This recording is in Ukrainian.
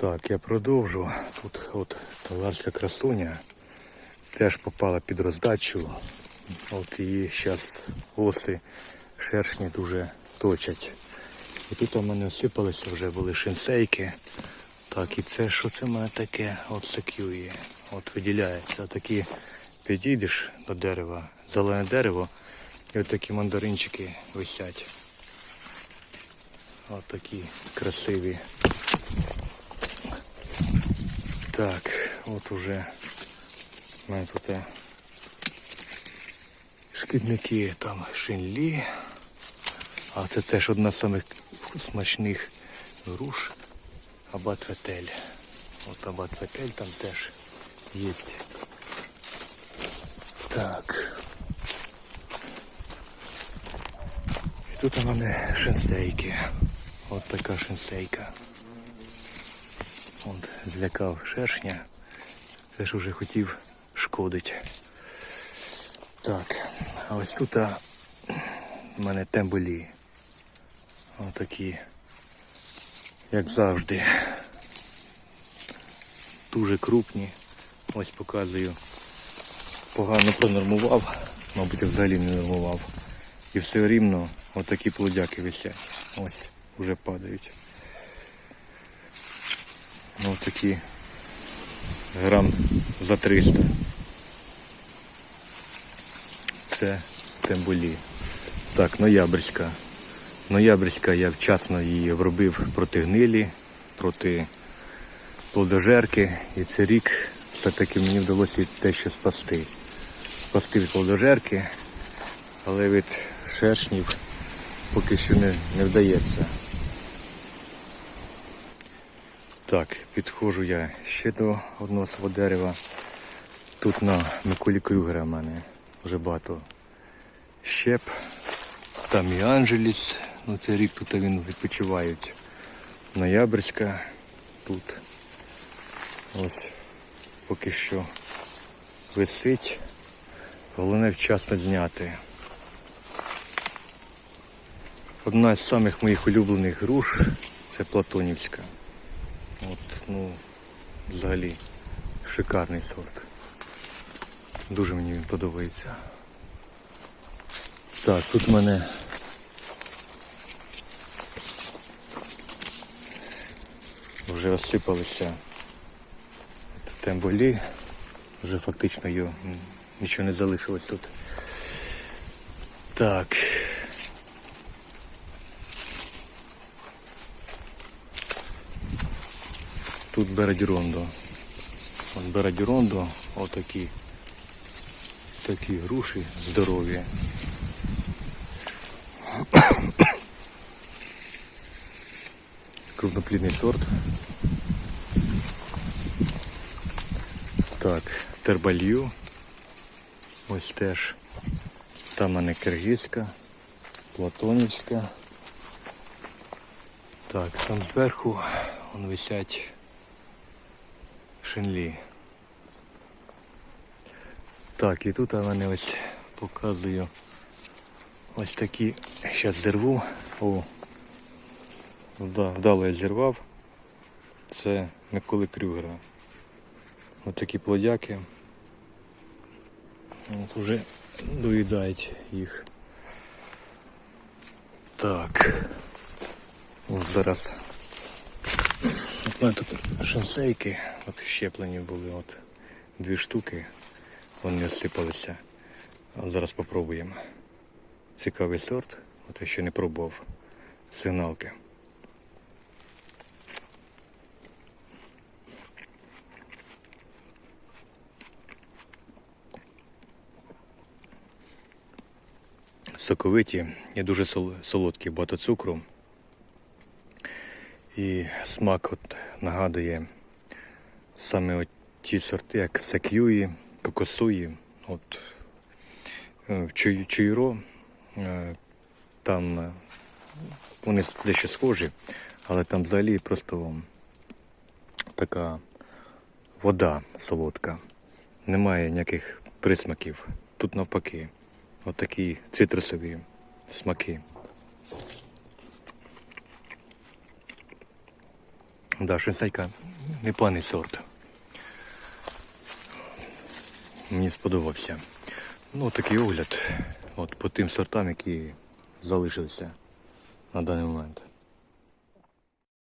Так, я продовжу. Тут от таларська красуня теж попала під роздачу. От її зараз оси шершні дуже точать. І тут у мене осипалися вже були шинсейки. Так, і це що це в мене таке? От секює. От виділяється. Такі підійдеш до дерева, зелене дерево, і от такі мандаринчики висять. От такі красиві. Так, от уже мене тут шкідники там шинлі. А це теж одна з самих смачних груш абатветель. От абатветель там теж є. Так. І тут у мене шинсейки. От така шинсейка. От, злякав шершня. Теж уже хотів шкодить. Так, а ось тут а, у мене тембелі. Отакі, як завжди. Дуже крупні. Ось показую. Погано пронормував, мабуть, взагалі не нормував. І все рівно отакі плодяки висять. Ось, вже падають. Ну такі грам за 300. Це тембулі. Так, ноябрьська. Ноябрьська я вчасно її вробив проти гнилі, проти плодожерки. І це рік все-таки мені вдалося те, що спасти. Спасти від плодожерки, але від шершнів поки що не, не вдається. Так, підходжу я ще до одного свого дерева. Тут на Миколі Крюгера в мене вже багато щеп. Там і Анджеліс, ну цей рік тут він відпочивають. Ноябрьська тут. Ось поки що висить. Головне вчасно зняти. Одна з самих моїх улюблених груш це Платонівська. От, ну, взагалі шикарний сорт. Дуже мені він подобається. Так, тут в мене вже розсипалися темболі. Вже фактично його нічого не залишилось тут. Так. Тут Берадюрондо. От Берадюрондо, отакі такі груші здорові. Крупноплідний сорт. Так, тербалью. Ось теж. Там мене киргизька, платонівська. Так, там зверху вон висять шинлі. Так, і тут у мене ось показую ось такі. Зараз зірву. О, да, вдало я зірвав. Це Миколи Крюгера. Ось такі плодяки. От уже доїдають їх. Так. От зараз. Мене тут шансейки, от щеплені були, от дві штуки. Вони розсипалися. Зараз спробуємо. Цікавий сорт, от я ще не пробував. Сигналки. Соковиті і дуже сол- солодкі, багато цукру. І смак от нагадує саме от ті сорти, як сек'юї, кокосуї. От е, Чуйро е, там е, вони дещо схожі, але там взагалі просто така вода солодка. Немає ніяких присмаків. Тут навпаки. Отакі цитрусові смаки. Да, шинсайка непоганий сорт. Мені сподобався. Ну, такий огляд от, по тим сортам, які залишилися на даний момент.